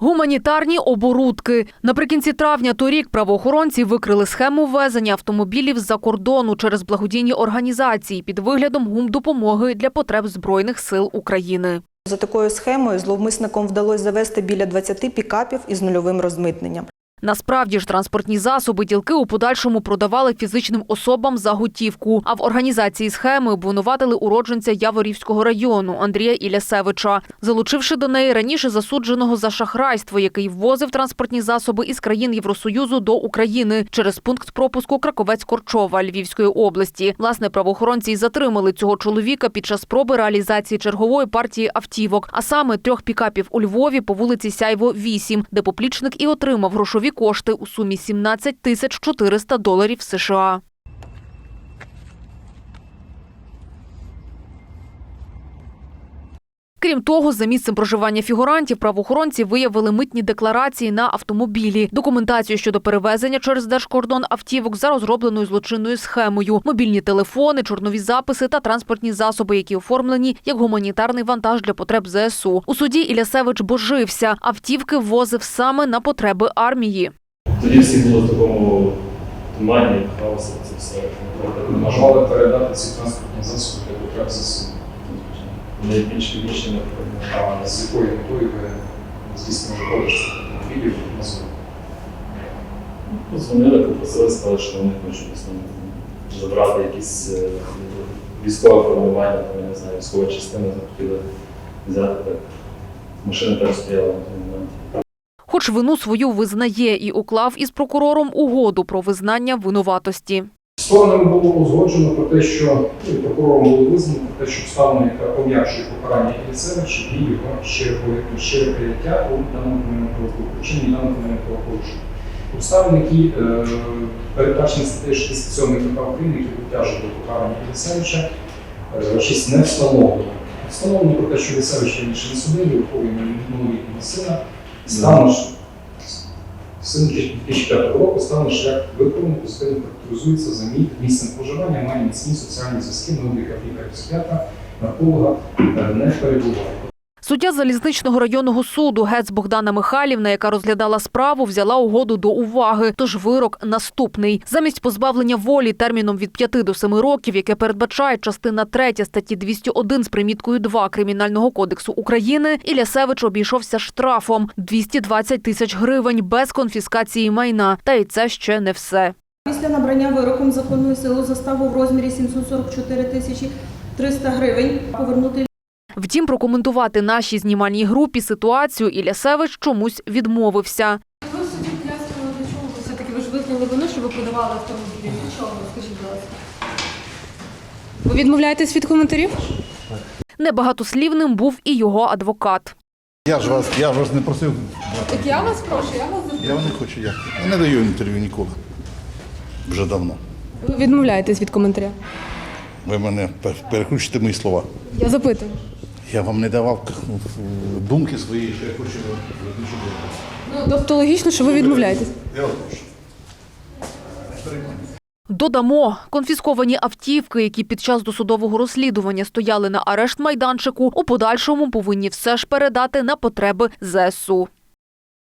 Гуманітарні оборудки наприкінці травня торік правоохоронці викрили схему ввезення автомобілів з-за кордону через благодійні організації під виглядом гумдопомоги для потреб збройних сил України. За такою схемою зловмисникам вдалося завести біля 20 пікапів із нульовим розмитненням. Насправді ж транспортні засоби ділки у подальшому продавали фізичним особам за готівку. А в організації схеми обвинуватили уродженця Яворівського району Андрія Ілясевича, залучивши до неї раніше засудженого за шахрайство, який ввозив транспортні засоби із країн Євросоюзу до України через пункт пропуску Краковець-Корчова Львівської області. Власне, правоохоронці й затримали цього чоловіка під час спроби реалізації чергової партії автівок, а саме трьох пікапів у Львові по вулиці Сяйво 8, де поплічник і отримав грошові кошти у сумі 17 тисяч 400 доларів США. Крім того, за місцем проживання фігурантів правоохоронці виявили митні декларації на автомобілі, документацію щодо перевезення через держкордон автівок за розробленою злочинною схемою, мобільні телефони, чорнові записи та транспортні засоби, які оформлені як гуманітарний вантаж для потреб ЗСУ. У суді Ілясевич божився. Автівки ввозив саме на потреби армії. Тоді всі було в такому тумані, хаосі, це все. Бажали передати ці транспортні засоби для потреб ЗСУ. Вони більш північні А з якою метою ви здійснили продаж автомобілів на зону? Дзвонили, попросили, сказали, що вони хочуть забрати якісь е, військове формування, там, я не знаю, військові частини захотіли взяти так. Машина там стояла на той момент. Хоч вину свою визнає і уклав із прокурором угоду про визнання винуватості. Сторонами було узгоджено про те, що ну, прокурором було визнано про те, що обставина, яка пом'якшує покарання Ілісевича і його щире щире прияття у даному кримінальному правопорушенні і даному кримінальному правопорушенні. Обставини, які е, передбачені статтею 67 КП України, які обтяжують покарання Ілісевича, е, щось не встановлено. Встановлено про те, що Ілісевич раніше не судили, виховує малолітнього сина, стану ж Син 2005 року став на шлях виконаний, постійно характеризується за місцем проживання, має міцні соціальні зв'язки, на обліках лікаря-психіатра, нарколога е, не перебуває. Суддя залізничного районного суду Гец Богдана Михайлівна, яка розглядала справу, взяла угоду до уваги. Тож вирок наступний. Замість позбавлення волі терміном від 5 до 7 років, яке передбачає частина 3 статті 201 з приміткою 2 Кримінального кодексу України, Ілясевич обійшовся штрафом 220 тисяч гривень без конфіскації майна. Та й це ще не все. Після набрання вироком законної сили заставу в розмірі 744 тисячі 300 гривень повернути Втім, прокоментувати нашій знімальній групі ситуацію Ілясевич чомусь відмовився. Ви суді пояснювали, для чого ви все-таки ви ж визнали вину, що ви продавали автомобілі. Для чого? Скажіть, будь ласка. Ви відмовляєтесь від коментарів? Небагатослівним був і його адвокат. Я ж вас, я ж вас не просив. Так я вас прошу, я вас Я не хочу. Я, я не даю інтерв'ю ніколи. Вже давно. Ви відмовляєтесь від коментаря. Ви мене пер- перекручуєте мої слова. Я запитую. Я вам не давав думки свої, що я хочу. Ну, тобто логічно, що ви відмовляєтесь. Я. Додамо конфісковані автівки, які під час досудового розслідування стояли на арешт майданчику, у подальшому повинні все ж передати на потреби ЗСУ.